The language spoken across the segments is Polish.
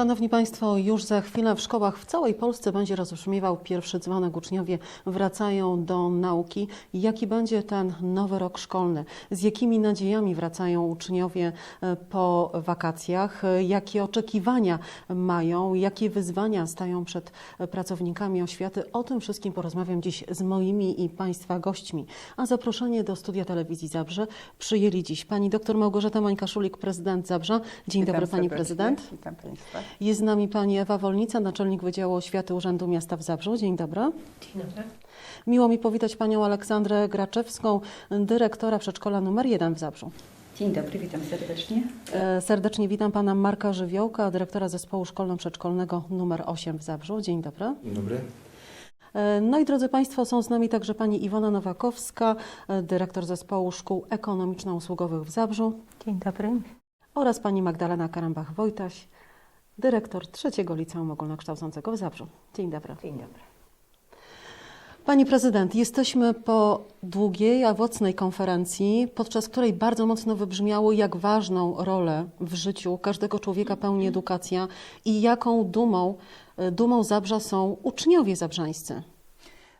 Szanowni Państwo, już za chwilę w szkołach w całej Polsce będzie rozbrzmiewał pierwszy dzwonek. Uczniowie wracają do nauki. Jaki będzie ten nowy rok szkolny? Z jakimi nadziejami wracają uczniowie e, po wakacjach? Jakie oczekiwania mają? Jakie wyzwania stają przed e, pracownikami oświaty? O tym wszystkim porozmawiam dziś z moimi i Państwa gośćmi. A zaproszenie do studia telewizji Zabrze przyjęli dziś pani dr Małgorzata Mańka-Szulik, prezydent Zabrza. Dzień Witam dobry pani serdecznie. prezydent. Witam Państwa. Jest z nami pani Ewa Wolnica, naczelnik Wydziału Oświaty Urzędu Miasta w Zabrzu. Dzień dobry. Dzień dobry. Miło mi powitać panią Aleksandrę Graczewską, dyrektora przedszkola numer 1 w Zabrzu. Dzień dobry, witam serdecznie. E, Serdecznie witam pana Marka Żywiołka, dyrektora zespołu szkolno-przedszkolnego numer 8 w Zabrzu. Dzień dobry. Dzień dobry. E, No i drodzy Państwo, są z nami także pani Iwona Nowakowska, e, dyrektor zespołu szkół ekonomiczno-usługowych w Zabrzu Dzień dobry. oraz pani Magdalena Karambach-Wojtaś, dyrektor trzeciego liceum ogólnokształcącego w Zabrzu. Dzień dobry. Dzień dobry. Pani prezydent, jesteśmy po długiej, owocnej konferencji, podczas której bardzo mocno wybrzmiało, jak ważną rolę w życiu każdego człowieka pełni edukacja i jaką dumą, e, dumą Zabrza są uczniowie zabrzańscy.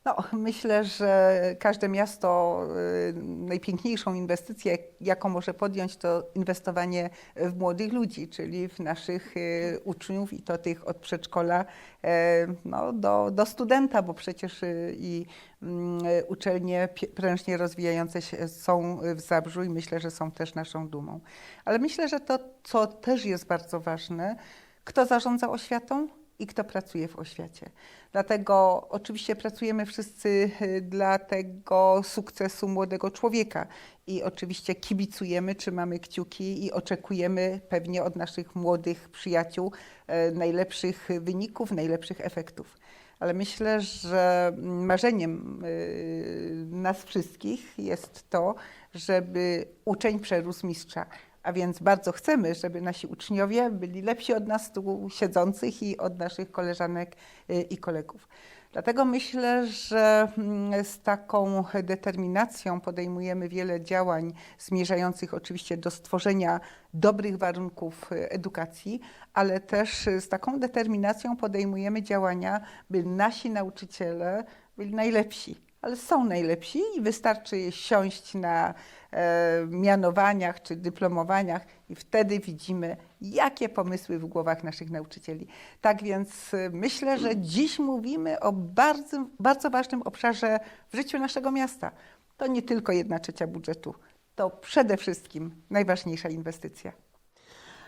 No, myślę, że każde miasto y, najpiękniejszą inwestycję, jaką może podjąć, to inwestowanie w młodych ludzi, czyli w naszych y, uczniów i to tych od przedszkola e, no, do, do studenta, bo przecież y, i mm, uczelnie prężnie rozwijające się są w Zabrzu i myślę, że są też naszą dumą. Ale myślę, że to, co też jest bardzo ważne, kto zarządza oświatą i kto pracuje w oświacie. Dlatego oczywiście pracujemy wszyscy y, dla tego sukcesu młodego człowieka i oczywiście kibicujemy, trzymamy kciuki i oczekujemy pewnie od naszych młodych przyjaciół e, najlepszych wyników, najlepszych efektów. Ale myślę, że marzeniem y, nas wszystkich jest to, żeby uczeń przerósł mistrza. A więc bardzo chcemy, żeby nasi uczniowie byli lepsi od nas tu siedzących i od naszych koleżanek y, i kolegów. Dlatego myślę, że mm, z taką determinacją podejmujemy wiele działań zmierzających oczywiście do stworzenia dobrych warunków y, edukacji, ale też z taką determinacją podejmujemy działania, by nasi nauczyciele byli najlepsi. Ale są najlepsi i wystarczy siąść na e, mianowaniach czy dyplomowaniach i wtedy widzimy, jakie pomysły w głowach naszych nauczycieli. Tak więc y, myślę, że dziś mówimy o bardzo, bardzo ważnym obszarze w życiu naszego miasta. To nie tylko jedna trzecia budżetu, to przede wszystkim najważniejsza inwestycja.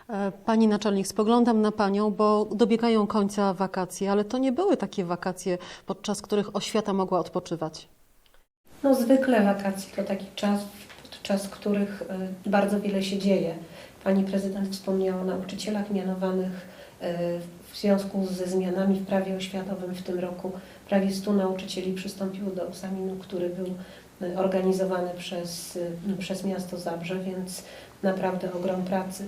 E, Pani naczelnik, spoglądam na panią, bo dobiegają końca wakacje, ale to nie były takie wakacje, podczas których oświata mogła odpoczywać. No zwykle wakacje to taki czas, podczas których y, bardzo wiele się dzieje. Pani prezydent wspomniała o nauczycielach mianowanych y, w związku ze zmianami w prawie oświatowym w tym roku. Prawie 100 nauczycieli przystąpiło do egzaminu, który był organizowany przez, y, przez miasto Zabrze, więc naprawdę ogrom pracy.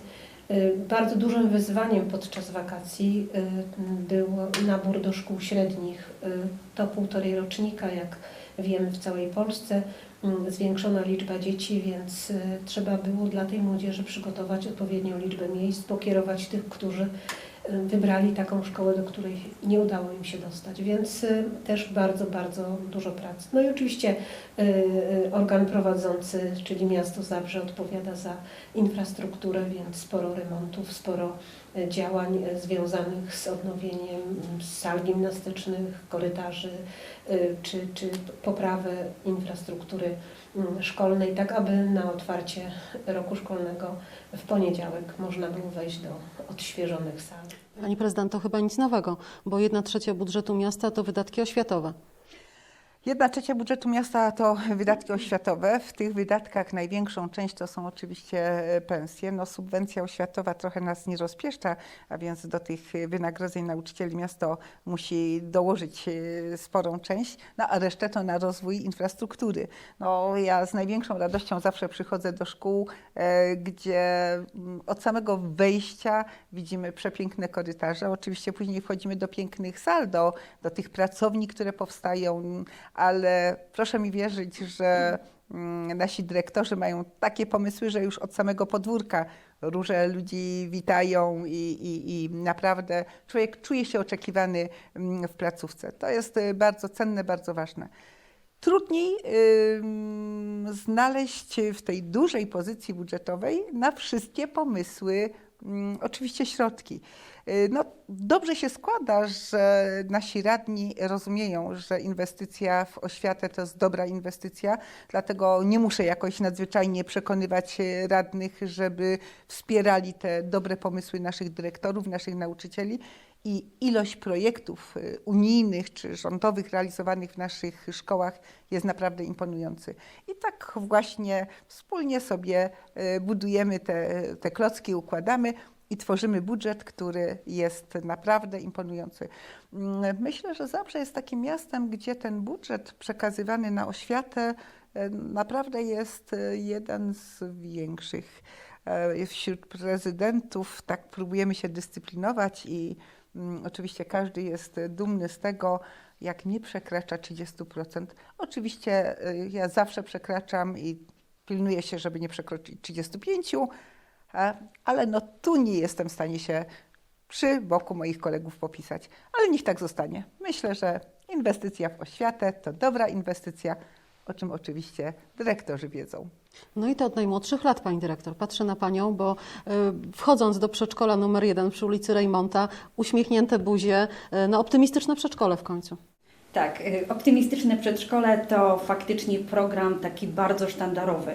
Y, Bardzo dużym wyzwaniem podczas wakacji y, był nabór do szkół średnich. Y, To półtorej rocznika, jak wiemy, w całej Polsce mm, zwiększona liczba dzieci, więc y, trzeba było dla tej młodzieży przygotować odpowiednią liczbę miejsc, pokierować tych, którzy y, wybrali taką szkołę, do której nie udało im się dostać, więc y, też bardzo, bardzo dużo pracy. No i oczywiście y, y, organ prowadzący, czyli miasto Zabrze odpowiada za infrastrukturę, więc sporo remontów, sporo działań związanych z odnowieniem sal gimnastycznych, korytarzy, y, czy, czy poprawę infrastruktury mm, szkolnej, tak aby na otwarcie roku szkolnego w poniedziałek można było wejść do odświeżonych sal. Pani prezydent, to chyba nic nowego, bo jedna trzecia budżetu miasta to wydatki oświatowe. Jedna trzecia budżetu miasta to wydatki oświatowe. W tych wydatkach największą część to są oczywiście e, pensje. No, subwencja oświatowa trochę nas nie rozpieszcza, a więc do tych wynagrodzeń nauczycieli miasto musi dołożyć e, sporą część, no, a resztę to na rozwój infrastruktury. No, ja z największą radością zawsze przychodzę do szkół, e, gdzie mm, od samego wejścia widzimy przepiękne korytarze. Oczywiście później wchodzimy do pięknych sal, do, do tych pracowni, które powstają, ale proszę mi wierzyć, że mm, nasi dyrektorzy mają takie pomysły, że już od samego podwórka róże ludzi witają i, i, i naprawdę człowiek czuje się oczekiwany mm, w placówce. To jest y, bardzo cenne, bardzo ważne. Trudniej ym, znaleźć w tej dużej pozycji budżetowej na wszystkie pomysły oczywiście środki. Y, No, dobrze się składa, że nasi radni rozumieją, że inwestycja w oświatę to jest dobra inwestycja, dlatego nie muszę jakoś nadzwyczajnie przekonywać y, radnych, żeby wspierali te dobre pomysły naszych dyrektorów, naszych nauczycieli i ilość projektów y, unijnych czy rządowych realizowanych w naszych szkołach jest naprawdę imponujący. I tak właśnie wspólnie sobie y, budujemy te, te klocki, układamy i tworzymy budżet, który jest naprawdę imponujący. Mm, Myślę, że Zabrze jest takim miastem, gdzie ten budżet przekazywany na oświatę y, naprawdę jest jeden z większych. Wśród prezydentów tak próbujemy się dyscyplinować i oczywiście każdy jest dumny z tego, jak nie przekracza 30%. Oczywiście y, ja zawsze przekraczam i pilnuję się, żeby nie przekroczyć 35%, a- ale no tu nie jestem w stanie się przy boku moich kolegów popisać. Ale niech tak zostanie. Myślę, że inwestycja w oświatę to dobra inwestycja, o czym oczywiście dyrektorzy wiedzą. No i to od najmłodszych lat, pani dyrektor. Patrzę na panią, bo y, wchodząc do przedszkola numer jeden przy ulicy Rejmonta, uśmiechnięte buzie, y, no optymistyczne przedszkole w końcu. Tak, y, optymistyczne przedszkole to faktycznie program taki bardzo sztandarowy.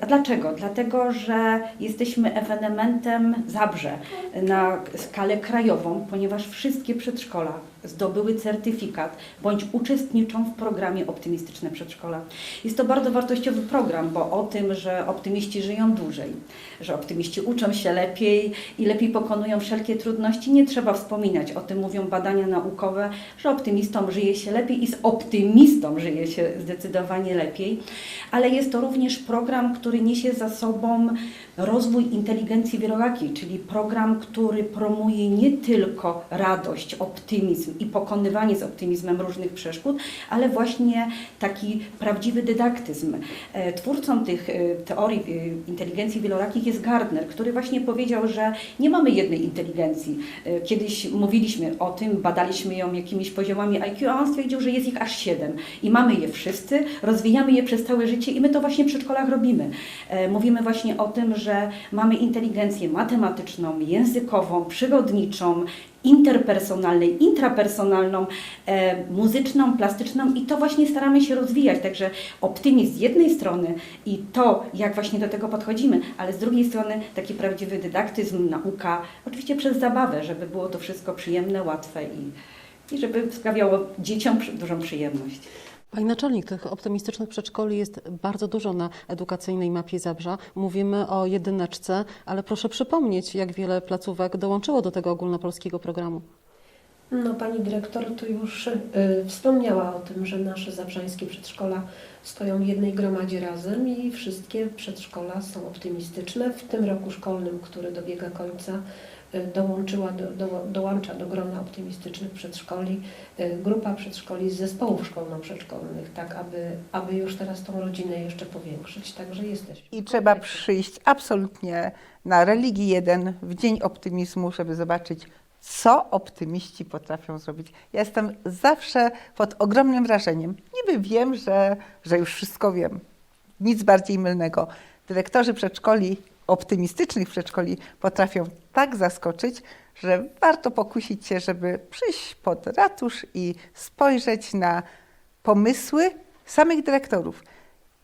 A dlaczego? Dlatego, że jesteśmy ewenementem Zabrze na skalę krajową, ponieważ wszystkie przedszkola zdobyły certyfikat bądź uczestniczą w programie Optymistyczne Przedszkola. Jest to bardzo wartościowy program, bo o tym, że optymiści żyją dłużej, że optymiści uczą się lepiej i lepiej pokonują wszelkie trudności, nie trzeba wspominać. O tym mówią badania naukowe, że optymistom żyje się lepiej i z optymistą żyje się zdecydowanie lepiej. Ale jest to również program, który niesie za sobą rozwój inteligencji wielorakiej, czyli program, który promuje nie tylko radość, optymizm i pokonywanie z optymizmem różnych przeszkód, ale właśnie taki prawdziwy dydaktyzm. E, Twórcą tych e, teorii e, inteligencji wielorakich jest Gardner, który właśnie powiedział, że nie mamy jednej inteligencji. Kiedyś mówiliśmy o tym, badaliśmy ją jakimiś poziomami IQ, a on stwierdził, że jest ich aż siedem i mamy je wszyscy, rozwijamy je przez całe życie i my to właśnie w przedszkolach robimy. Mówimy właśnie o tym, że mamy inteligencję matematyczną, językową, przyrodniczą, interpersonalną, intrapersonalną, e, muzyczną, plastyczną i to właśnie staramy się rozwijać. Także optymizm z jednej strony i to, jak właśnie do tego podchodzimy, ale z drugiej strony taki prawdziwy dydaktyzm, nauka, oczywiście przez zabawę, żeby było to wszystko przyjemne, łatwe i, i żeby sprawiało dzieciom dużą przyjemność. Pani naczelnik, tych optymistycznych przedszkoli jest bardzo dużo na edukacyjnej mapie Zabrza. Mówimy o jedyneczce, ale proszę przypomnieć, jak wiele placówek dołączyło do tego ogólnopolskiego programu. No, pani dyrektor tu już y, wspomniała o tym, że nasze zabrzańskie przedszkola stoją w jednej gromadzie razem i wszystkie przedszkola są optymistyczne. W tym roku szkolnym, który dobiega końca, dołączyła do, do, dołącza do grona optymistycznych przedszkoli y, grupa przedszkoli z zespołów szkolno-przedszkolnych, tak aby, aby już teraz tą rodzinę jeszcze powiększyć. Także jesteśmy. I trzeba przyjść absolutnie na Religii 1 w Dzień Optymizmu, żeby zobaczyć, co optymiści potrafią zrobić. Ja jestem zawsze pod ogromnym wrażeniem. Niby wiem, że, że już wszystko wiem. Nic bardziej mylnego. Dyrektorzy przedszkoli, optymistycznych przedszkoli potrafią tak zaskoczyć, że warto pokusić się, żeby przyjść pod ratusz i spojrzeć na pomysły samych dyrektorów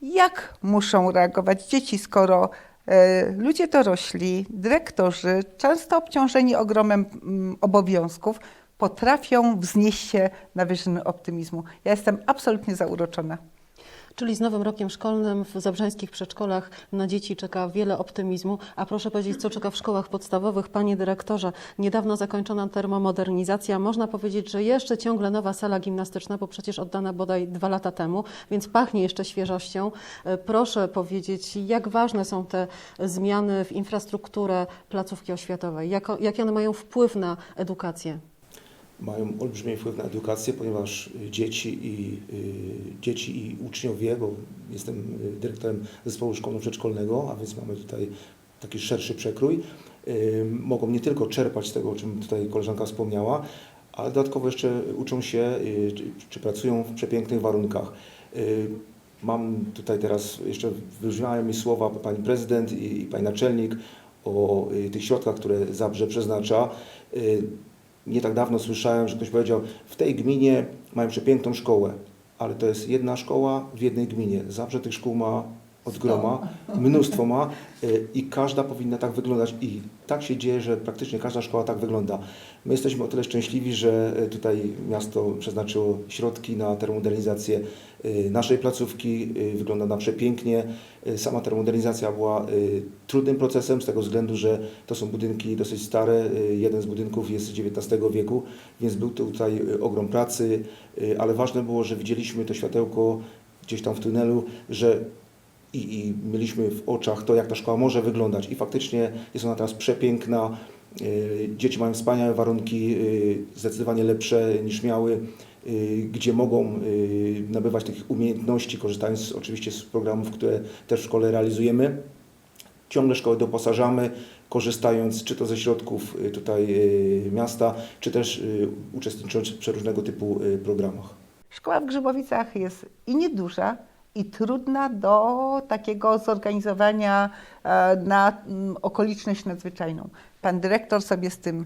jak muszą reagować dzieci, skoro e, ludzie dorośli, dyrektorzy, często obciążeni ogromem mm, obowiązków, potrafią wznieść się na wyżyny optymizmu. Ja jestem absolutnie zauroczona. Czyli z nowym rokiem szkolnym w zabrzańskich przedszkolach na dzieci czeka wiele optymizmu. A proszę powiedzieć, co czeka w szkołach podstawowych? Panie dyrektorze, niedawno zakończona termomodernizacja. Można powiedzieć, że jeszcze ciągle nowa sala gimnastyczna, bo przecież oddana bodaj dwa lata temu, więc pachnie jeszcze świeżością. E, Proszę powiedzieć, jak ważne są te zmiany w infrastrukturę placówki oświatowej? Jak, jaki one mają wpływ na edukację? Mają olbrzymi wpływ na edukację, ponieważ dzieci i, y, dzieci i uczniowie, bo jestem y, dyrektorem zespołu szkolno-przedszkolnego, a więc mamy tutaj taki szerszy przekrój, y, mogą nie tylko czerpać z tego, o czym tutaj koleżanka wspomniała, ale dodatkowo jeszcze uczą się, czy, pracują w przepięknych warunkach. Mam tutaj teraz, jeszcze wybrzmiały mi słowa pani prezydent i, i pani naczelnik o tych środkach, które Zabrze przeznacza. Nie tak dawno słyszałem, że ktoś powiedział, w tej gminie mają przepiękną szkołę, ale to jest jedna szkoła w jednej gminie. Zabrze tych szkół ma od groma, mnóstwo ma y, i każda powinna tak wyglądać i tak się dzieje, że praktycznie każda szkoła tak wygląda. My jesteśmy o tyle szczęśliwi, że y, tutaj miasto przeznaczyło środki na termomodernizację y, naszej placówki, wygląda na przepięknie. Sama termomodernizacja była trudnym procesem z tego względu, że to są budynki dosyć stare, jeden z budynków jest z XIX wieku, więc był tutaj ogrom pracy, ale ważne było, że widzieliśmy to światełko gdzieś tam w tunelu, że i, i mieliśmy w oczach to, jak ta szkoła może wyglądać. I faktycznie jest ona teraz przepiękna. Y, Dzieci mają wspaniałe warunki, y, zdecydowanie lepsze niż miały, y, gdzie mogą nabywać tych umiejętności, korzystając oczywiście z programów, które też w szkole realizujemy. Ciągle szkołę doposażamy, korzystając czy to ze środków tutaj miasta, czy też uczestnicząc w przeróżnego typu programach. Szkoła w Grzybowicach jest i nieduża, i trudna do takiego zorganizowania e, na mm, okoliczność nadzwyczajną. Pan dyrektor sobie z tym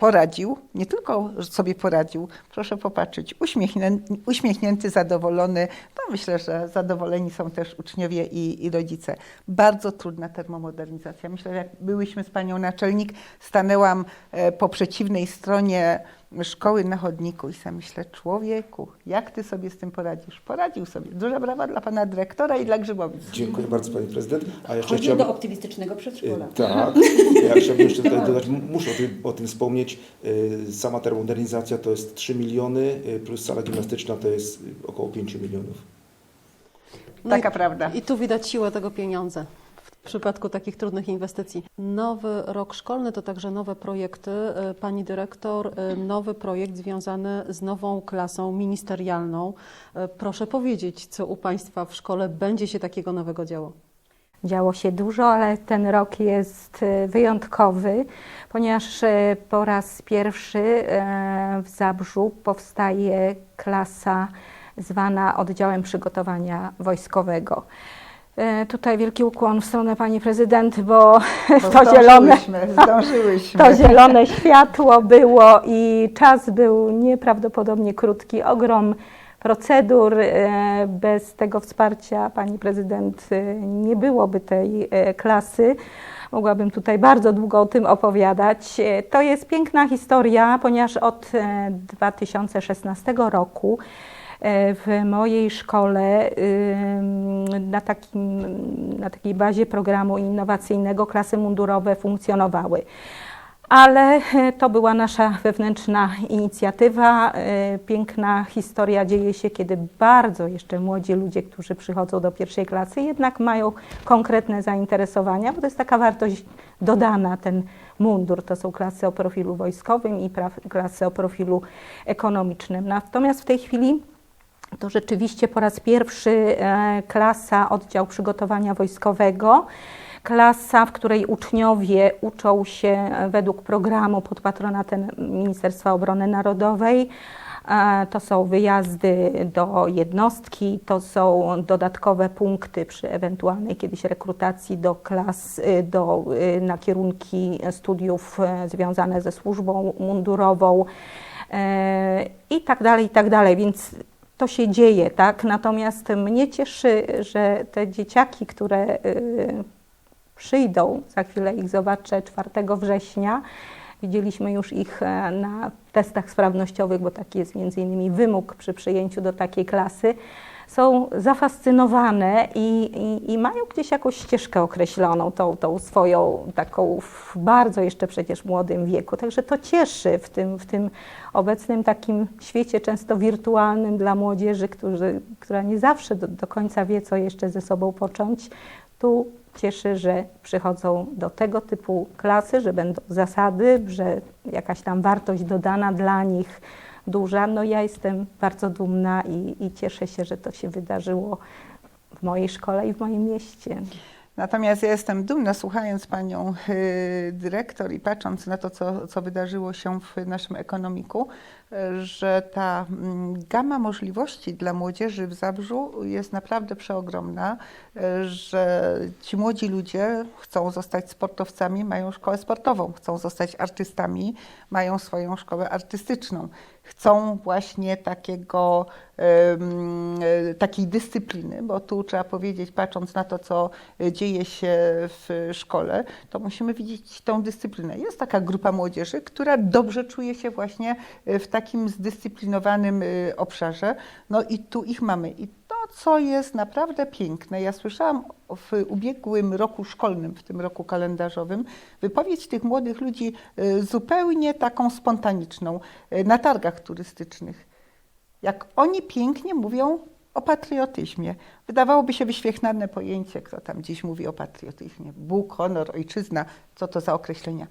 poradził, nie tylko sobie poradził, proszę popatrzeć, uśmiechnięty, uśmiechnięty zadowolony, no myślę, że zadowoleni są też uczniowie i, i rodzice. Bardzo trudna termomodernizacja. Myślę, że jak byłyśmy z panią naczelnik, stanęłam e, po przeciwnej stronie szkoły na chodniku i sobie myślę, człowieku, jak ty sobie z tym poradzisz? Poradził sobie. Duża brawa dla pana dyrektora i dla Grzybowic. Dziękuję bardzo Pani Prezydent. A jeszcze Chodzi chciałbym... do optymistycznego przedszkola. Y, Tak, ja chciałbym jeszcze tutaj dodać, muszę o tym, o tym wspomnieć, y, sama termomodernizacja to jest 3 miliony, y, plus sala gimnastyczna to jest około 5 milionów. No Taka i, prawda. I tu widać siłę tego pieniądza przypadku takich trudnych inwestycji. Nowy rok szkolny to także nowe projekty. E, Pani dyrektor, e, nowy projekt związany z nową klasą ministerialną. E, Proszę powiedzieć, co u Państwa w szkole będzie się takiego nowego działo? Działo się dużo, ale ten rok jest wyjątkowy, ponieważ po raz pierwszy w Zabrzu powstaje klasa zwana oddziałem przygotowania wojskowego. E, Tutaj wielki ukłon w stronę pani prezydent, bo Bo to zielone, Zdążyłyśmy, to zielone światło było i czas był nieprawdopodobnie krótki. Ogrom procedur. e, Bez tego wsparcia pani prezydent e, nie byłoby tej klasy. Mogłabym tutaj bardzo długo o tym opowiadać. To jest piękna historia, ponieważ od e, 2016 roku w mojej szkole na, takim, na takiej bazie programu innowacyjnego klasy mundurowe funkcjonowały. Ale e, to była nasza wewnętrzna inicjatywa. E, Piękna historia dzieje się, kiedy bardzo jeszcze młodzi ludzie, którzy przychodzą do pierwszej klasy, jednak mają konkretne zainteresowania, bo to jest taka wartość dodana, ten mundur. To są klasy o profilu wojskowym i klasy o profilu ekonomicznym. Natomiast w tej chwili to rzeczywiście po raz pierwszy e, klasa oddział przygotowania wojskowego. Klasa, w której uczniowie uczą się e, według programu pod patronatem Ministerstwa Obrony Narodowej. E, To są wyjazdy do jednostki, to są dodatkowe punkty przy ewentualnej kiedyś rekrutacji do klas, do, na kierunki studiów związane ze służbą mundurową i tak dalej, i tak dalej. Więc to się dzieje, tak? Natomiast mnie cieszy, że te dzieciaki, które y, przyjdą, za chwilę ich zobaczę 4 września, widzieliśmy już ich e, na testach sprawnościowych, bo taki jest między innymi wymóg przy przyjęciu do takiej klasy, są zafascynowane i, i, i mają gdzieś jakąś ścieżkę określoną, tą, tą swoją taką w bardzo jeszcze przecież młodym wieku. Także to cieszy w tym, w tym obecnym takim świecie często wirtualnym dla młodzieży, którzy, która nie zawsze do, do końca wie, co jeszcze ze sobą począć. Tu cieszy, że przychodzą do tego typu klasy, że będą zasady, że jakaś tam wartość dodana dla nich duża. No ja jestem bardzo dumna i, i cieszę się, że to się wydarzyło w mojej szkole i w moim mieście. Natomiast ja jestem dumna, słuchając panią y, dyrektor i patrząc na to, co, co wydarzyło się w naszym ekonomiku, że ta mm, gama możliwości dla młodzieży w Zabrzu jest naprawdę przeogromna, y, że ci młodzi ludzie chcą zostać sportowcami, mają szkołę sportową, chcą zostać artystami, mają swoją szkołę artystyczną. Chcą właśnie takiego, e, takiej dyscypliny, bo tu trzeba powiedzieć, patrząc na to, co dzieje się w szkole, to musimy widzieć tą dyscyplinę. Jest taka grupa młodzieży, która dobrze czuje się właśnie w takim zdyscyplinowanym y, obszarze. No i tu ich mamy. I to, co jest naprawdę piękne, ja słyszałam w ubiegłym roku szkolnym, w tym roku kalendarzowym, wypowiedź tych młodych ludzi y, zupełnie taką spontaniczną y, na targach turystycznych. Jak oni pięknie mówią o patriotyzmie. Wydawałoby się wyświechnane pojęcie, kto tam dziś mówi o patriotyzmie. Bóg, honor, ojczyzna, co to za określenia.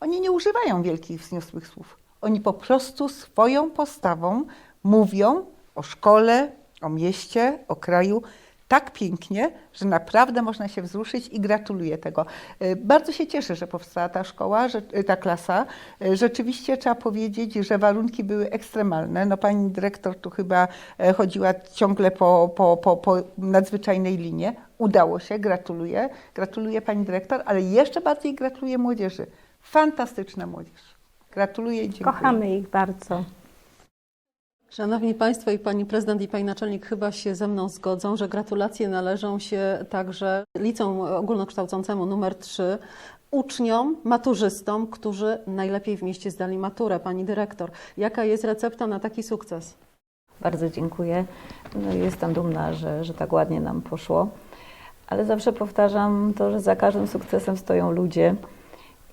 Oni nie używają wielkich, wzniosłych słów. Oni po prostu swoją postawą mówią o szkole, o mieście, o kraju tak pięknie, że naprawdę można się wzruszyć i gratuluję tego. Y, Bardzo się cieszę, że powstała ta szkoła, że, y, ta klasa. Y, Rzeczywiście trzeba powiedzieć, że warunki były ekstremalne. No, pani dyrektor tu chyba e, chodziła ciągle po, po, po, po nadzwyczajnej linie. Udało się, gratuluję. Gratuluję pani dyrektor, ale jeszcze bardziej gratuluję młodzieży. Fantastyczna młodzież. Gratuluję i dziękuję. Kochamy ich bardzo. Szanowni Państwo i Pani Prezydent i Pani Naczelnik chyba się ze mną zgodzą, że gratulacje należą się także liceum ogólnokształcącemu numer 3, uczniom, maturzystom, którzy najlepiej w mieście zdali maturę. Pani Dyrektor, jaka jest recepta na taki sukces? Bardzo dziękuję. No, jestem dumna, że, że tak ładnie nam poszło. Ale zawsze powtarzam to, że za każdym sukcesem stoją ludzie.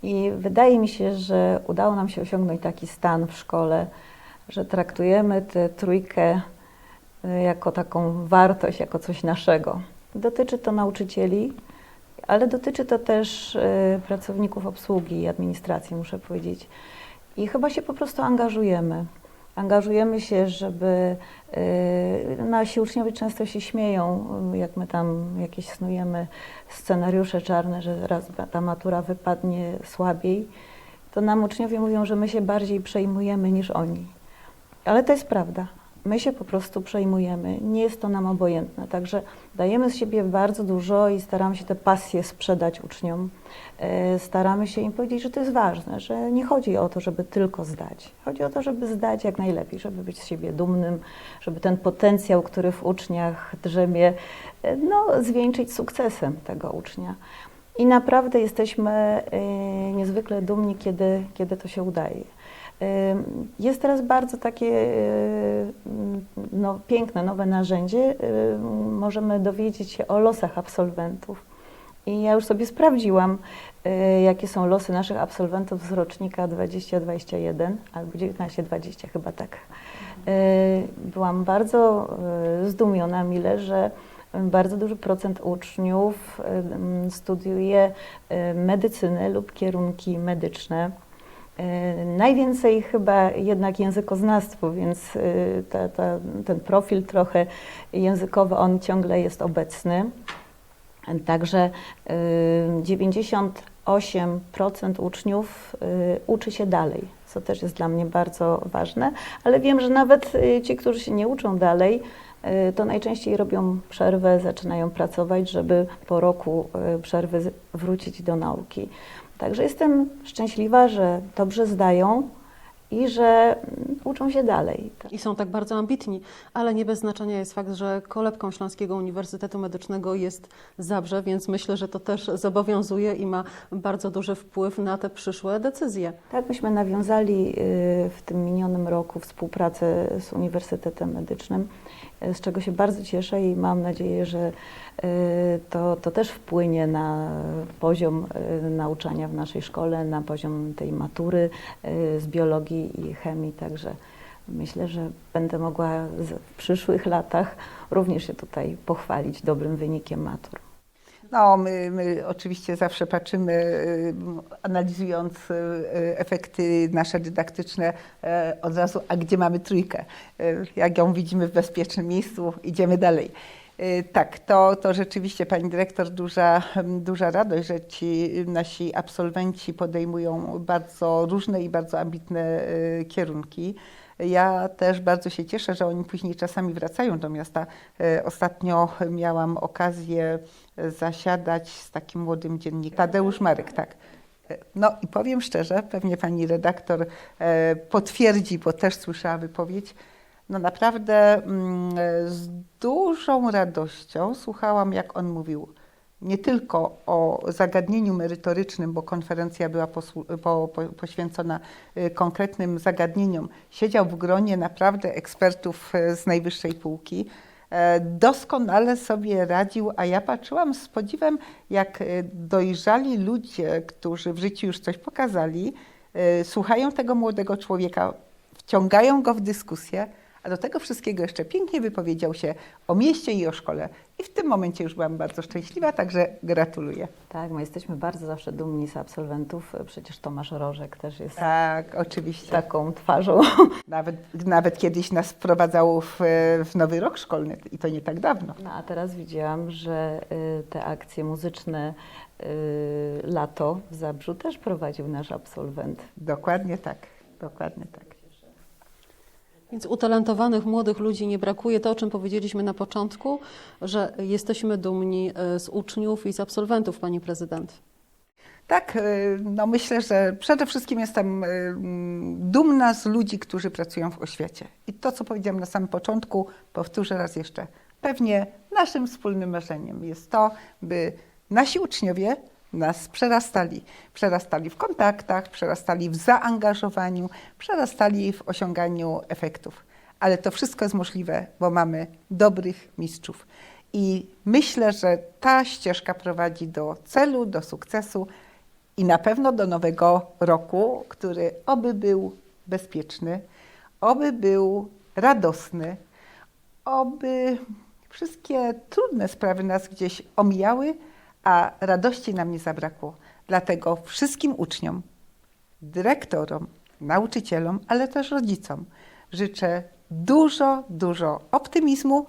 I wydaje mi się, że udało nam się osiągnąć taki stan w szkole, że traktujemy tę trójkę y, jako taką wartość, jako coś naszego. Dotyczy to nauczycieli, ale dotyczy to też y, pracowników obsługi i administracji, muszę powiedzieć. I chyba się po prostu angażujemy. Angażujemy się, żeby y, nasi uczniowie często się śmieją, jak my tam jakieś snujemy scenariusze czarne, że raz ta matura wypadnie słabiej, to nam uczniowie mówią, że my się bardziej przejmujemy niż oni. Ale to jest prawda. My się po prostu przejmujemy. Nie jest to nam obojętne. Także dajemy z siebie bardzo dużo i staramy się tę pasję sprzedać uczniom. E, Staramy się im powiedzieć, że to jest ważne, że nie chodzi o to, żeby tylko zdać. Chodzi o to, żeby zdać jak najlepiej, żeby być z siebie dumnym, żeby ten potencjał, który w uczniach drzemie, e, no, zwieńczyć sukcesem tego ucznia. I naprawdę jesteśmy e, niezwykle dumni, kiedy, kiedy to się udaje. Jest teraz bardzo takie y, no, piękne, nowe narzędzie. Możemy dowiedzieć się o losach absolwentów. I ja już sobie sprawdziłam, y, jakie są losy naszych absolwentów z rocznika 2021 albo 1920 chyba tak. Y, Byłam bardzo zdumiona, mile, że bardzo duży procent uczniów y, studiuje medycynę lub kierunki medyczne. Y, Najwięcej chyba jednak językoznawstwo, więc y, ta, ta, ten profil trochę językowy, on ciągle jest obecny. Także y, 98% uczniów y, uczy się dalej, co też jest dla mnie bardzo ważne, ale wiem, że nawet ci, którzy się nie uczą dalej, to najczęściej robią przerwę, zaczynają pracować, żeby po roku przerwy wrócić do nauki. Także jestem szczęśliwa, że dobrze zdają i że mm, uczą się dalej. I są tak bardzo ambitni, ale nie bez znaczenia jest fakt, że kolebką Śląskiego Uniwersytetu Medycznego jest Zabrze, więc myślę, że to też zobowiązuje i ma bardzo duży wpływ na te przyszłe decyzje. Tak, myśmy nawiązali y, w tym minionym roku współpracę z Uniwersytetem Medycznym, z czego się bardzo cieszę i mam nadzieję, że y, to, to też wpłynie na poziom y, nauczania w naszej szkole, na poziom tej matury z biologii i chemii. Także myślę, że będę mogła w przyszłych latach również się tutaj pochwalić dobrym wynikiem matur. No, my, my oczywiście zawsze patrzymy, y, analizując y, y, efekty nasze dydaktyczne od razu, a gdzie mamy trójkę? Jak ją widzimy w bezpiecznym miejscu, idziemy dalej. Tak, to, to rzeczywiście Pani Dyrektor duża, duża radość, że ci nasi absolwenci podejmują bardzo różne i bardzo ambitne kierunki. Ja też bardzo się cieszę, że oni później czasami wracają do miasta. Y, Ostatnio miałam okazję zasiadać z takim młodym dziennikarzem, Tadeusz Marek, tak. No i powiem szczerze, pewnie pani redaktor e, potwierdzi, bo też słyszała wypowiedź. No naprawdę mm, e, z dużą radością słuchałam, jak on mówił nie tylko o zagadnieniu merytorycznym, bo konferencja była posłu- po, po, poświęcona e, konkretnym zagadnieniom. Siedział w gronie naprawdę ekspertów e, z najwyższej półki. E, Doskonale sobie radził, a ja patrzyłam z podziwem, jak e, dojrzali ludzie, którzy w życiu już coś pokazali, słuchają tego młodego człowieka, wciągają go w dyskusję, a do tego wszystkiego jeszcze pięknie wypowiedział się o mieście i o szkole. I w tym momencie już byłam bardzo szczęśliwa, także gratuluję. Tak, my jesteśmy bardzo zawsze dumni z absolwentów. Przecież Tomasz Rożek też jest Tak, oczywiście. taką twarzą. Nawet, nawet kiedyś nas wprowadzało w, w nowy rok szkolny i to nie tak dawno. No, a teraz widziałam, że y, te akcje muzyczne y, lato w Zabrzu też prowadził nasz absolwent. Dokładnie tak, dokładnie tak. Więc utalentowanych młodych ludzi nie brakuje. To, o czym powiedzieliśmy na początku, że jesteśmy dumni e, z uczniów i z absolwentów, pani prezydent. Tak, y, no myślę, że przede wszystkim jestem mm, dumna z ludzi, którzy pracują w oświecie. I to, co powiedziałam na samym początku, powtórzę raz jeszcze. Pewnie naszym wspólnym marzeniem jest to, by nasi uczniowie nas przerastali. Przerastali w kontaktach, przerastali w zaangażowaniu, przerastali w osiąganiu efektów. Ale to wszystko jest możliwe, bo mamy dobrych mistrzów. I myślę, że ta ścieżka prowadzi do celu, do sukcesu i na pewno do nowego roku, który oby był bezpieczny, oby był radosny, oby wszystkie trudne sprawy nas gdzieś omijały, a radości nam nie zabrakło. Dlatego wszystkim uczniom, dyrektorom, nauczycielom, ale też rodzicom życzę dużo, dużo optymizmu,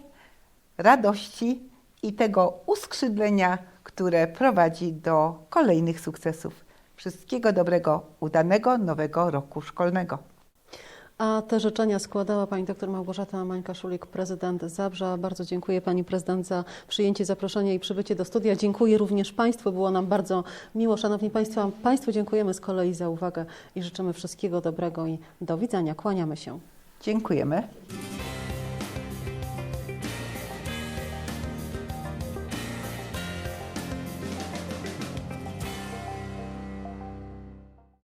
radości i tego uskrzydlenia, które prowadzi do kolejnych sukcesów. Wszystkiego dobrego, udanego nowego roku szkolnego. A te życzenia składała pani dr Małgorzata Mańka-Szulik, prezydent Zabrza. Bardzo dziękuję pani prezydent za przyjęcie zaproszenia i przybycie do studia. Dziękuję również państwu, było nam bardzo miło. Szanowni państwo, państwu dziękujemy z kolei za uwagę i życzymy wszystkiego dobrego i do widzenia. Kłaniamy się. Dziękujemy.